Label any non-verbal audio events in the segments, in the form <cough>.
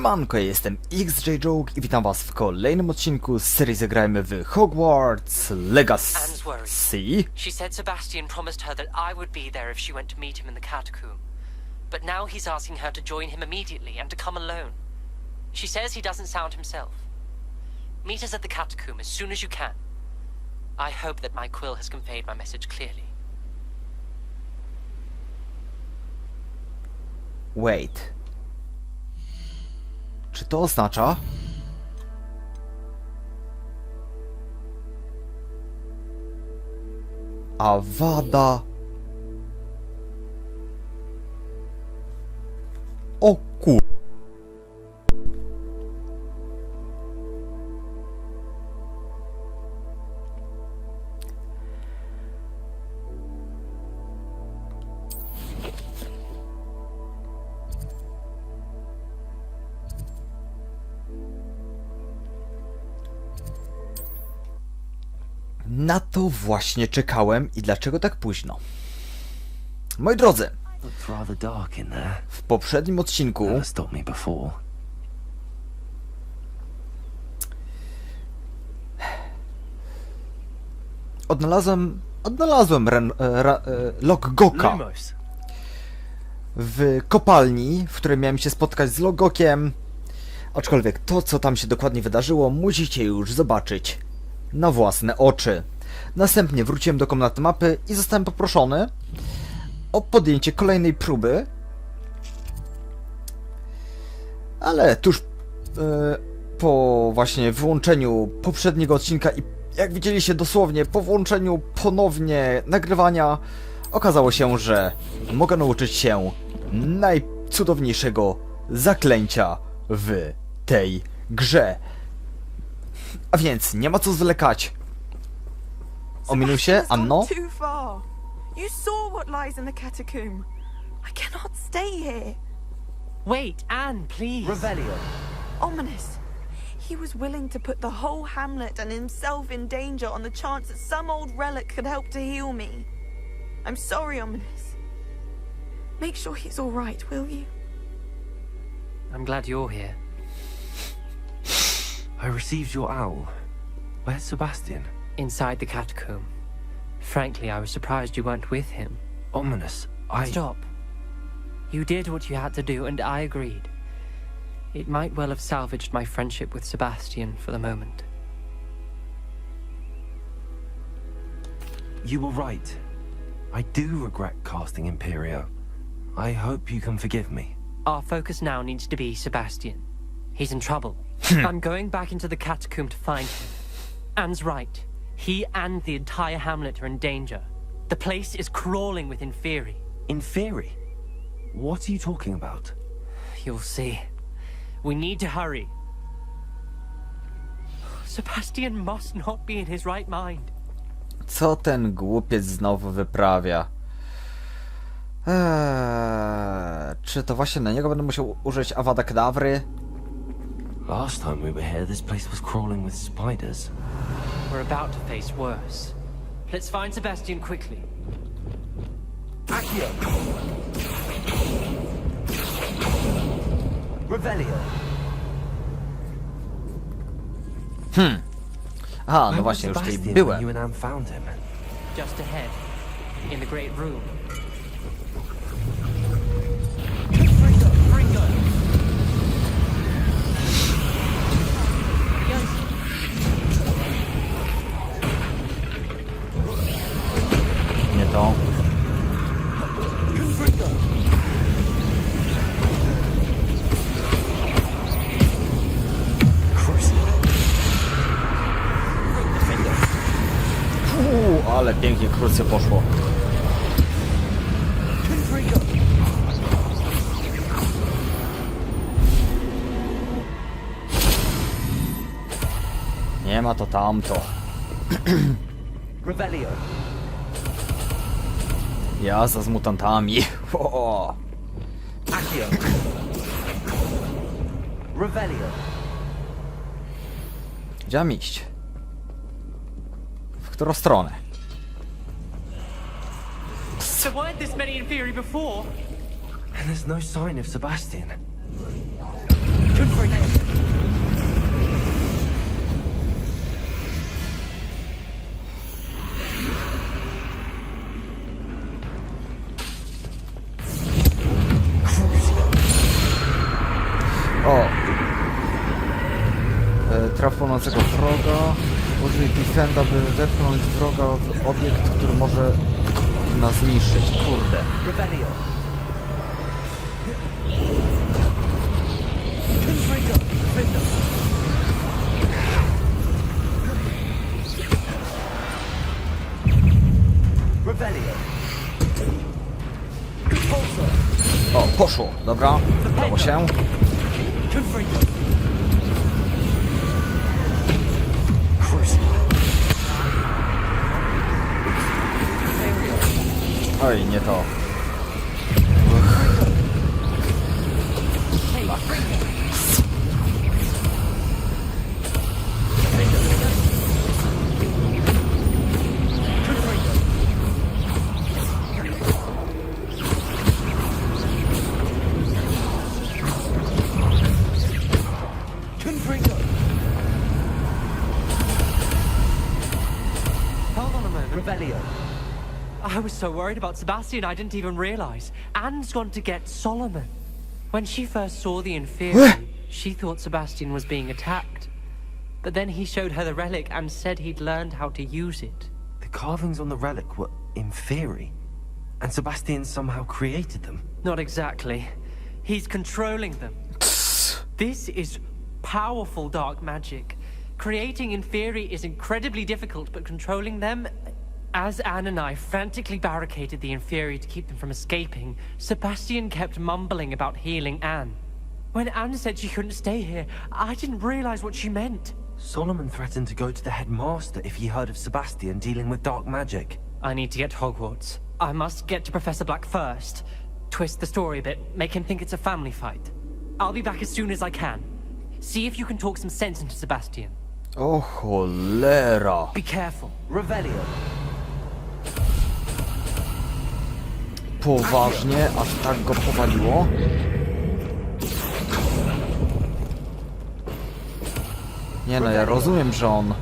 Siemanko, ja jestem XJ Joke i witam was w kolejnym odcinku z serii Zagrajmy w Hogwarts Legacy. She said Sebastian promised her that I would be there if she went to meet him in the catacomb. But now he's asking her to join him immediately and to come alone. She says he doesn't sound himself. Meet us at the catacomb as soon as you can. I hope that my quill has conveyed my message clearly. Wait. Czy to oznacza? Awada. Właśnie czekałem i dlaczego tak późno? Moi drodzy, w poprzednim odcinku odnalazłem odnalazłem ren, e, ra, e, Loggoka w kopalni, w której miałem się spotkać z Logokiem. Aczkolwiek to, co tam się dokładnie wydarzyło, musicie już zobaczyć na własne oczy. Następnie wróciłem do komnaty mapy i zostałem poproszony o podjęcie kolejnej próby. Ale tuż e, po właśnie wyłączeniu poprzedniego odcinka i jak widzieliście dosłownie po włączeniu ponownie nagrywania okazało się, że mogę nauczyć się najcudowniejszego zaklęcia w tej grze. A więc nie ma co zwlekać. Oh, o minusie, Sebastian's gone Anno? Too far. You saw what lies in the catacomb. I cannot stay here. Wait, Anne, please. Revelio. Ominous. He was willing to put the whole hamlet and himself in danger on the chance that some old relic could help to heal me. I'm sorry, Ominous. Make sure he's all right, will you? I'm glad you're here. I received your owl. Where's Sebastian? Inside the catacomb. Frankly, I was surprised you weren't with him. Ominous. I. Stop. You did what you had to do, and I agreed. It might well have salvaged my friendship with Sebastian for the moment. You were right. I do regret casting Imperio. I hope you can forgive me. Our focus now needs to be Sebastian. He's in trouble. Hmm. I'm going back into the catacomb to find him. Anne's right. He and the entire hamlet are in danger. The place is crawling with Inferi. In theory. What are you talking about? You'll see. We need to hurry. Sebastian must not be in his right mind. Co ten głupiec znowu wyprawia? Eee, czy to właśnie na niego będę musiał użyć Avada Kedavry? Last time we were here, this place was crawling with spiders. We're about to face worse. Let's find Sebastian quickly. Accio! Revelio. Aha, no Where właśnie, już tutaj Sebastian You byłem. and Anne found him. Just ahead. In the great room. Ale pięknie krótce poszło. Nie ma to tamto. Jazda z mutantami. O, gdzie mam iść? W którą stronę? There weren't this many in theory before. And there's no sign of Sebastian. O! E, Traf płonącego wroga. Użyj defenda, by wepchnąć wroga w obiekt, który może nas zniszczyć. Kurde. O, poszło. Dobra. Udało się. Oj, nie to. I was so worried about Sebastian, I didn't even realize. Anne's gone to get Solomon. When she first saw the Inferior, she thought Sebastian was being attacked. But then he showed her the relic and said he'd learned how to use it. The carvings on the relic were inferi, and Sebastian somehow created them. Not exactly. He's controlling them. This is powerful dark magic. Creating Inferi is incredibly difficult, but controlling them. As Anne and I frantically barricaded the Inferi to keep them from escaping, Sebastian kept mumbling about healing Anne. When Anne said she couldn't stay here, I didn't realize what she meant. Solomon threatened to go to the headmaster if he heard of Sebastian dealing with dark magic. I need to get to Hogwarts. I must get to Professor Black first. Twist the story a bit, make him think it's a family fight. I'll be back as soon as I can. See if you can talk some sense into Sebastian. Oh, cholera. Be careful. Revelio. Poważnie, aż tak go powaliło? Nie no, ja rozumiem, że on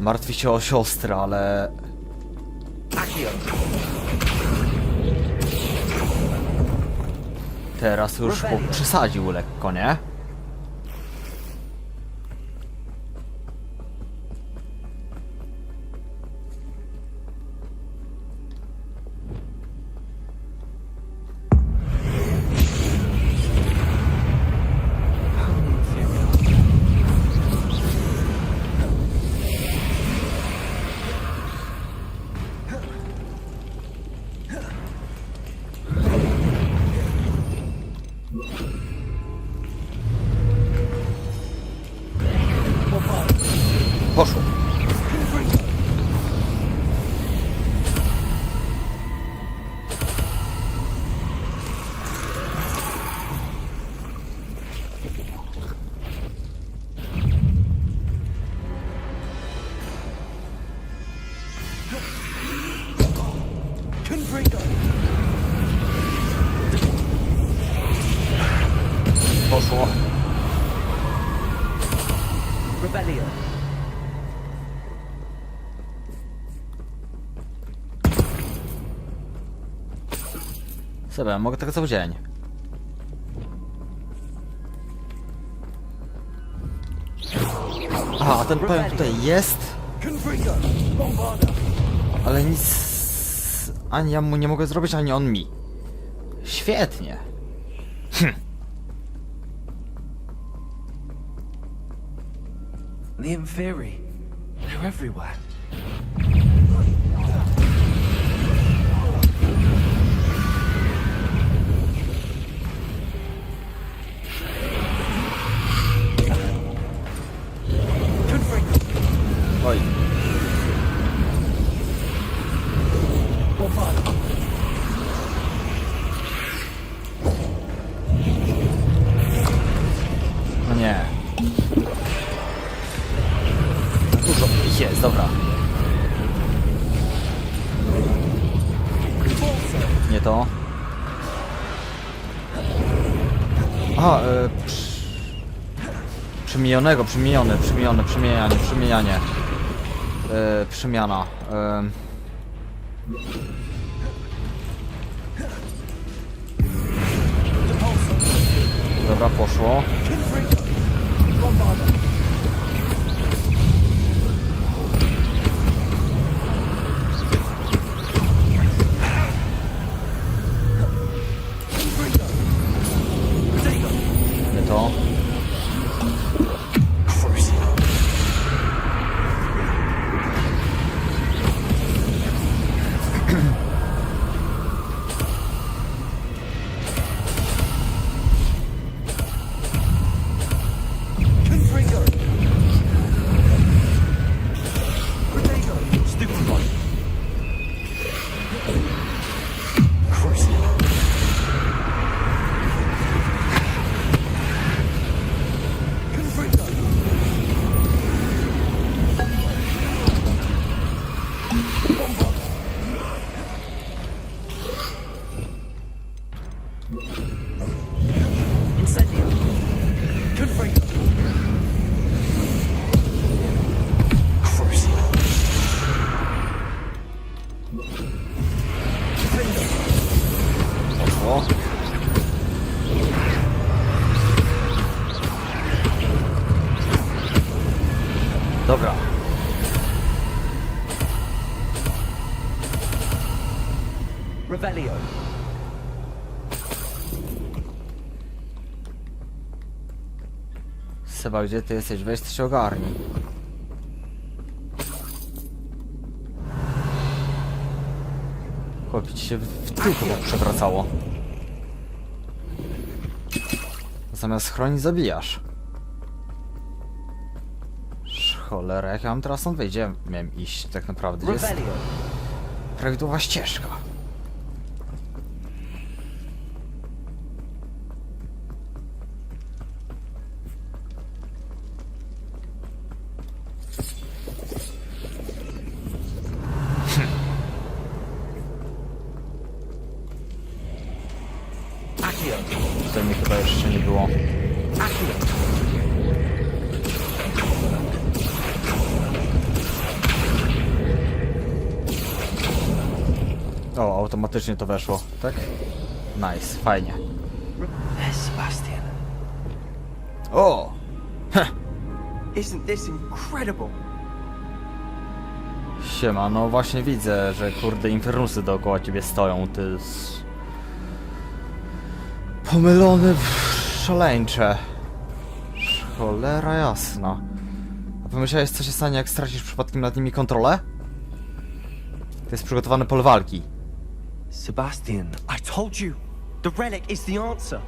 martwi się o siostrę, ale... Teraz już przesadził lekko, nie? Revelio. Sobie, mogę tego cały dzień. Aha, a ten pająk tutaj jest. Ale nic... Ani ja mu nie mogę zrobić, ani on mi. Świetnie. The inferi. They're everywhere. Oj. No Przemienionego, przemieniony, przemieniony, przemienianie, przemienianie. Yy, przemiana. Yy. Dobra, poszło. Dobra. Revelio. Seba, gdzie ty jesteś? Weź się ogarnij. Chłopie ci się w tyłku tak przewracało. Zamiast chronić, zabijasz. Cholera, jak ja mam teraz stąd wyjść? Gdzie miałem iść tak naprawdę? Gdzie jest prawidłowa ścieżka? Accio. Tutaj mnie chyba jeszcze nie było. Accio. O, automatycznie to weszło, tak? Nice, fajnie. Sebastian. O! Isn't this incredible? Siema, no właśnie widzę, że kurde infernusy dookoła ciebie stoją, ty jest... Pomylony w szaleńcze. Cholera jasna. A pomyślałeś co się stanie jak stracisz przypadkiem nad nimi kontrolę? To jest przygotowany pol walki. Sebastian. I told you, the relic is the answer.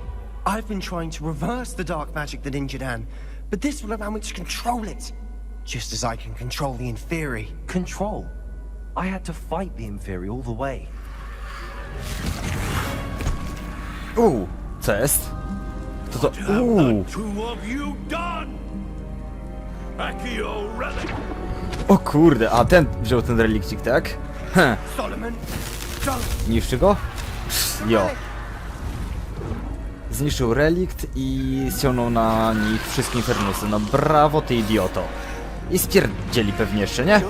I've been trying to reverse the dark magic that injured Anne, but this will allow me to control it. Just as I can control the Inferi. Control. I had to fight the Inferi all the way. Uuu, co jest? To to... Uuu, two of you done? Accio relic. o kurde, a ten wziął ten relikcik, tak? Heh, Solomon, don't! Niszczy go? Jo. Zniszczył relikt i ściągnął na nich wszystkie infernusy. No brawo ty idioto. I spierdzieli pewnie jeszcze, nie?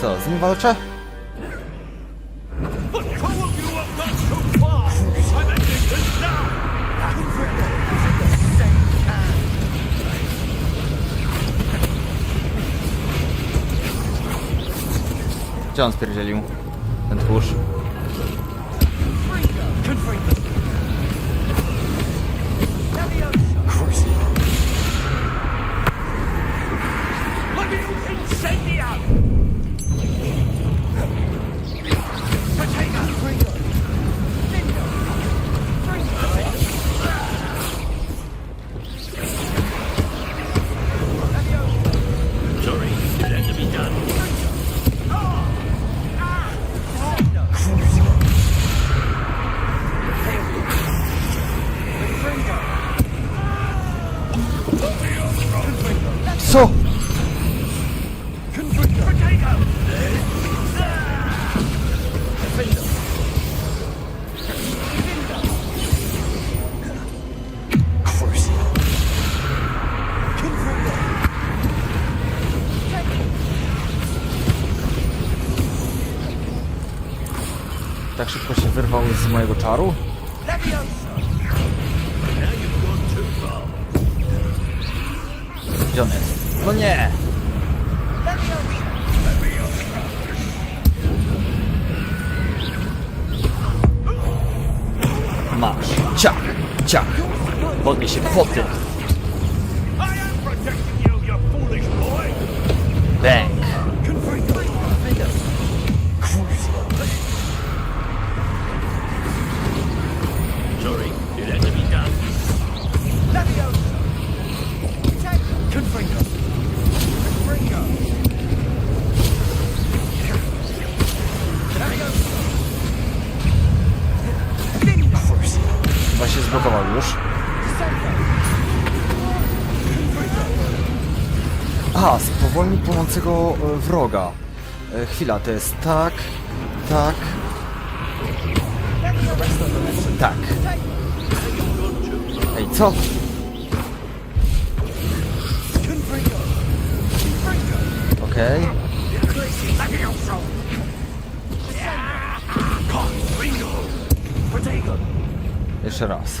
Co, z nim walczę? Gdzie on spierdzielił? Ten tchórz. Tak szybko się wyrwał z mojego czaru? Gdzie on jest? No nie! Masz. Ciak, ciak. Podnieś się po tym. Bang. Aha, spowolni płonącego e, wroga. E, chwila, to jest tak, tak. Tak. Ej, co? Okej. Jeszcze raz.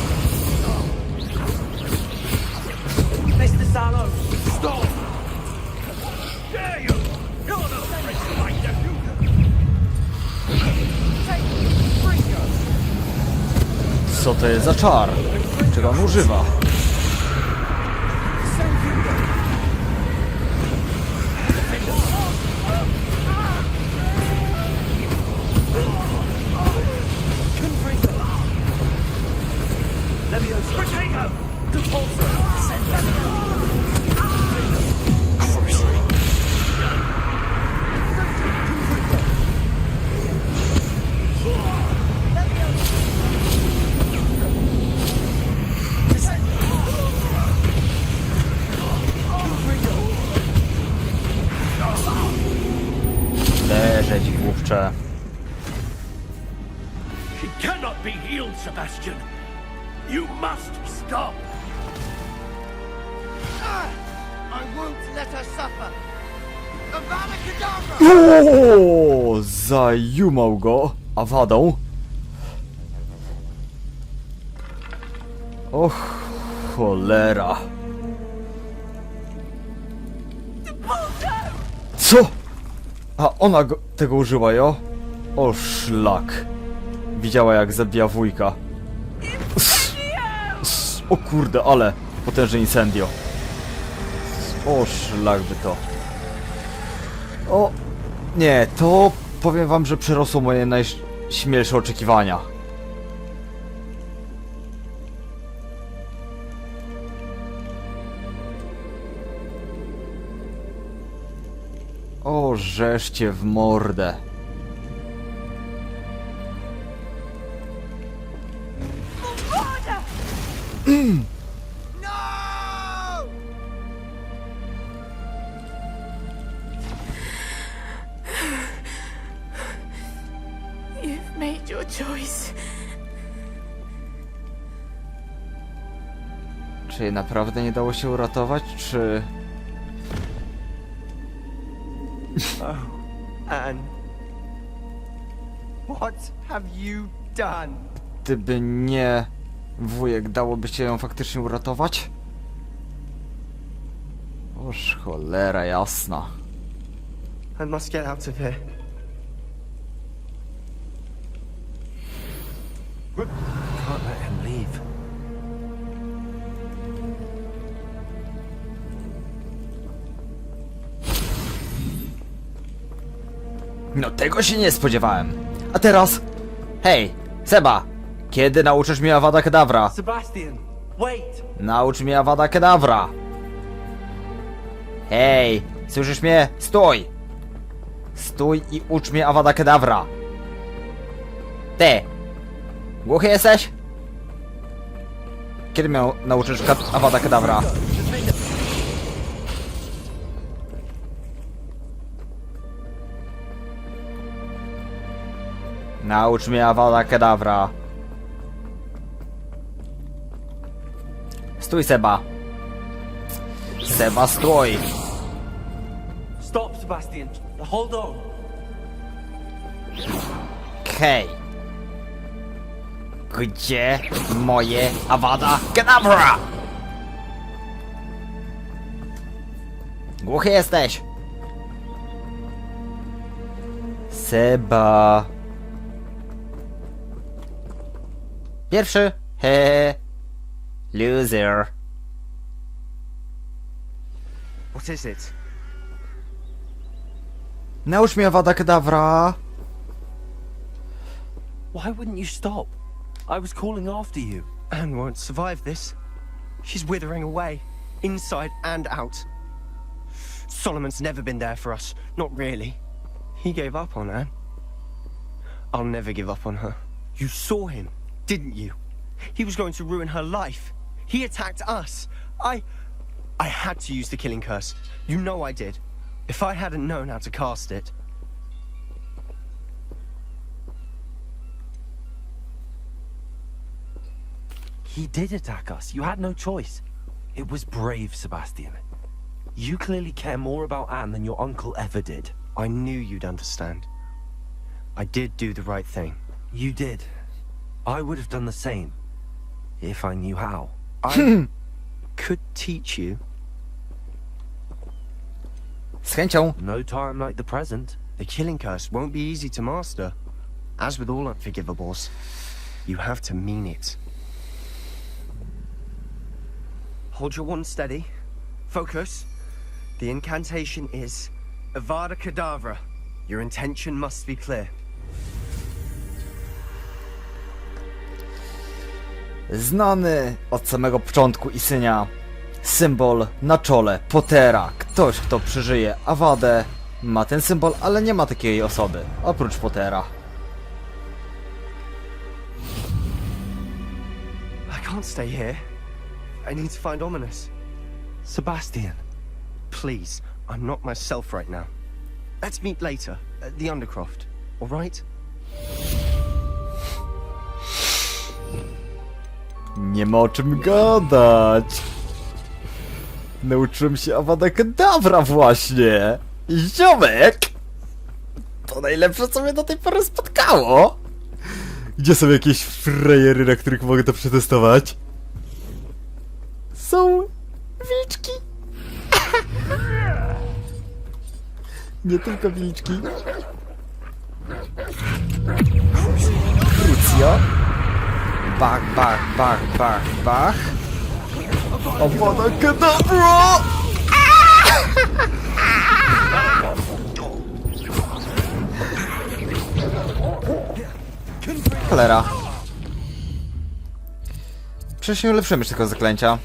Co to jest za czar? Czego on używa? O, zajumał go awadą. Och, cholera. Co? A ona go, tego użyła, jo? O szlak. Widziała jak zabija wujka. S- s- O kurde, ale potężne incendio. O szlak by to. O, nie, to powiem wam, że przerosło moje najśmielsze oczekiwania. O, żeszcie w mordę. Naprawdę nie dało się uratować, czy... Anne. What have you done? Gdyby nie wujek, dałoby się ją faktycznie uratować? Oż cholera jasna. I must get out of here. No tego się nie spodziewałem. A teraz... Hej, Seba! Kiedy nauczysz mnie Avada Kedavra? Sebastian, wait! Naucz mnie Avada Kedavra! Hej, słyszysz mnie? Stój! Stój i ucz mnie Avada Kedavra! Ty! Głuchy jesteś? Kiedy miał nauczysz Avada Kedavra? Naucz mnie Avada Kedavra. Stój Seba. Seba stój. Stop, Sebastian. Hold on. Hej. Gdzie moje Avada Kedavra? Głuchy jesteś. Seba. Pierwszy. He. Loser. What is it? Naucz mnie Avada Kedavra. Why wouldn't you stop? I was calling after you. Anne won't survive this. She's withering away, inside and out. Solomon's never been there for us. Not really. He gave up on Anne. I'll never give up on her. You saw him, didn't you? He was going to ruin her life. He attacked us. I. I had to use the killing curse. You know I did. If I hadn't known how to cast it, He did attack us. You had no choice. It was brave, Sebastian. You clearly care more about Anne than your uncle ever did. I knew you'd understand. I did do the right thing. You did. I would have done the same. If I knew how. <laughs> I could teach you. Z chęcią. No time like the present. The killing curse won't be easy to master. As with all unforgivables, you have to mean it. Hold your wand steady. Focus. The incantation is Avada Kedavra. Your intention must be clear. Znany od samego początku Isynia symbol na czole Pottera. Ktoś, kto przeżyje Awadę, ma ten symbol, ale nie ma takiej osoby, oprócz Pottera. I can't stay here. I need to find Ominous. Sebastian. Please, I'm not myself right now. Let's meet later at the Undercroft, alright? Nie ma o czym gadać. Nauczyłem się Avada Kedavra właśnie. Ziomek! To najlepsze, co mnie do tej pory spotkało. Gdzie są jakieś frajery, na których mogę to przetestować? Są wilczki. <laughs> Nie tylko wilczki. Krucja. Bach, bach, bach, bach, bach. Avada Kedavra! Cholera. Przecież nie ulepszymy tego zaklęcia.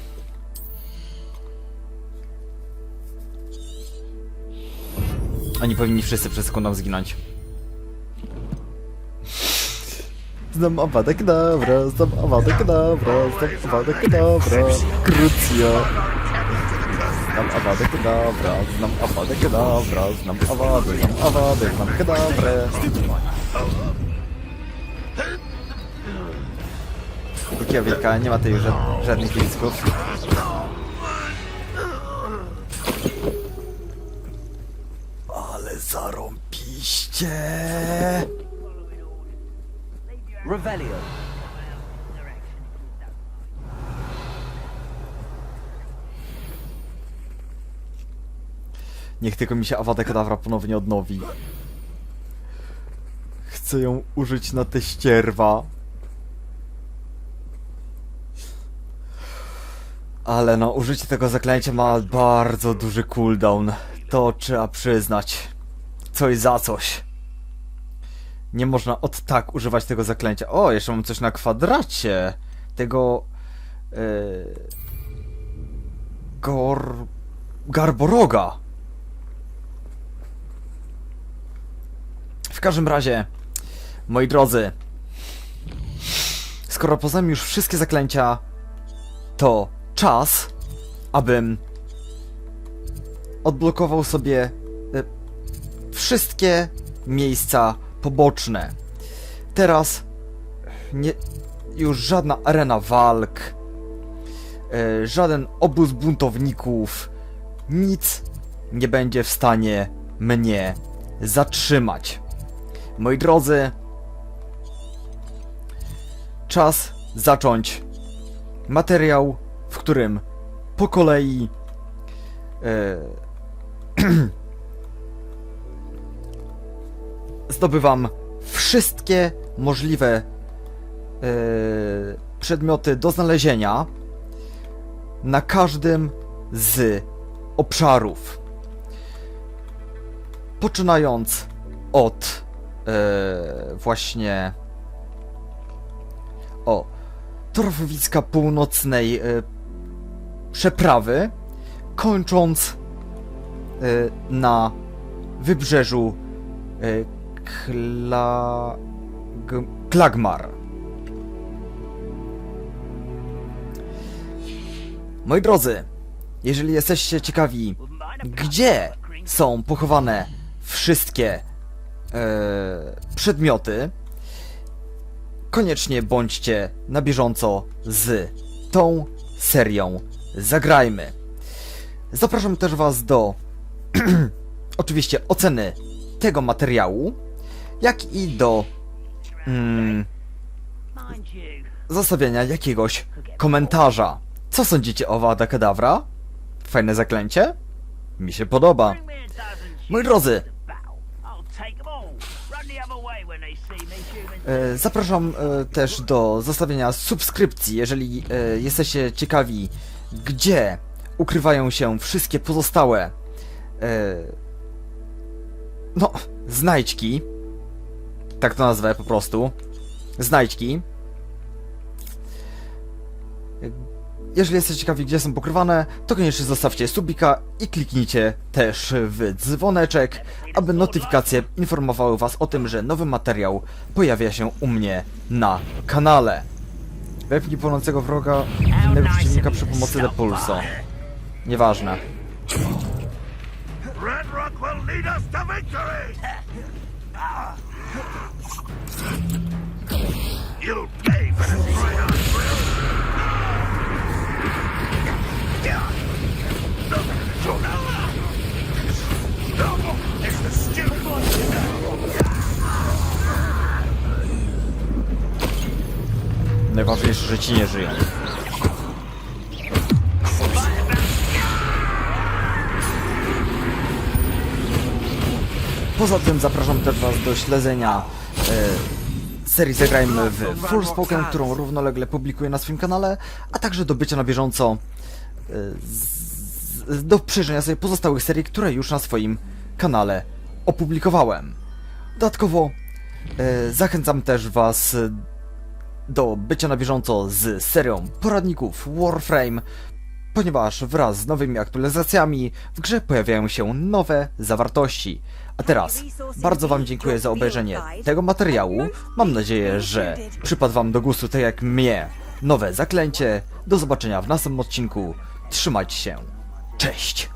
Oni powinni wszyscy przed sekundą zginąć. Znam Avada Kedavra, znam Avada Kedavra, znam Avada Kedavra, Krucja. Znam Avada Kedavra, znam Avada Kedavra, znam Awadę, znam Awadę, znam Kedavrę. Wielkiego wielka, nie ma tej już ża- żadnych kilicków. Ale zarąbiście! Revelio. Niech tylko mi się Avada Kedavra ponownie odnowi. Chcę ją użyć na te ścierwa. Ale no, użycie tego zaklęcia ma bardzo duży cooldown. To trzeba przyznać. Coś za coś. Nie można od tak używać tego zaklęcia. O, jeszcze mam coś na kwadracie. Tego... Yy, gor... Garboroga. W każdym razie, moi drodzy, skoro poznałem już wszystkie zaklęcia, to czas, abym odblokował sobie e, wszystkie miejsca poboczne. teraz nie, już żadna arena walk, e, żaden obóz buntowników, nic nie będzie w stanie mnie zatrzymać. Moi drodzy, czas zacząć materiał, w którym po kolei e, <clears throat> zdobywam wszystkie możliwe e, przedmioty do znalezienia na każdym z obszarów. Poczynając od e, właśnie o Torfowiska Północnej e, przeprawy, kończąc e, na wybrzeżu e, Kla... G... Klagmar. Moi drodzy, jeżeli jesteście ciekawi, gdzie są pochowane wszystkie e, przedmioty, koniecznie bądźcie na bieżąco z tą serią Zagrajmy. Zapraszam też Was do <clears throat> oczywiście oceny tego materiału, jak i do mm, zostawienia jakiegoś komentarza. Co sądzicie o Wada Kedavra? Fajne zaklęcie? Mi się podoba. Moi drodzy, e, zapraszam e, też do zostawienia subskrypcji, jeżeli e, jesteście ciekawi, gdzie ukrywają się wszystkie pozostałe no, znajdźki. Tak to nazwę po prostu. Znajdźki. Jeżeli jesteście ciekawi, gdzie są pokrywane, to koniecznie zostawcie subika i kliknijcie też w dzwoneczek, aby notyfikacje informowały Was o tym, że nowy materiał pojawia się u mnie na kanale. Wepnij płonącego wroga innego przeciwnika przy pomocy depulso. Nieważne. Red Rock will lead us to victory! Najważniejsze, że ci nie żyją. Poza tym zapraszam też Was do śledzenia e, serii Zagrajmy w Forspoken, którą równolegle publikuję na swoim kanale, a także do bycia na bieżąco e, z, do przejrzenia sobie pozostałych serii, które już na swoim kanale opublikowałem. Dodatkowo e, zachęcam też Was do bycia na bieżąco z serią poradników Warframe, ponieważ wraz z nowymi aktualizacjami w grze pojawiają się nowe zawartości. A teraz bardzo Wam dziękuję za obejrzenie tego materiału. Mam nadzieję, że przypadł Wam do gustu tak jak mnie nowe zaklęcie. Do zobaczenia w następnym odcinku. Trzymajcie się. Cześć!